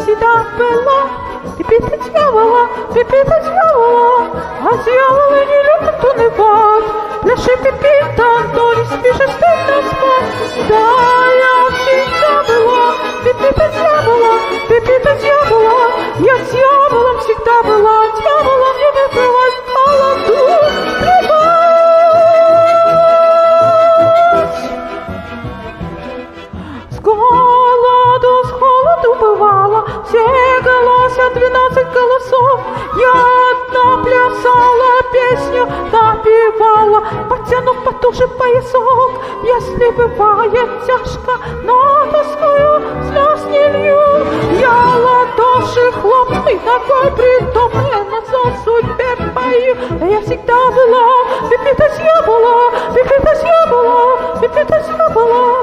всегда была. Ты пита дьявола, ты пита дьявола, а дьяволы не любят унывать. Пляши пипита, но не спешишь ты на спать. Да, я всегда была, ты пита дьявола, ты пита дьявола, я дьяволом всегда была, дьяволом не выпилась, холоду, плевать. С голоду, с холоду бывало, все голоса, двенадцать голосов. Я одна плясала песню, напевала, потянув потуже поясок. Если бывает тяжко, но тоскую, слез не лью. Я ладоши хлопну и ногой притомленно за судьбе пою. Да я всегда была, пипита дьявола, пипита дьявола, пипита дьявола.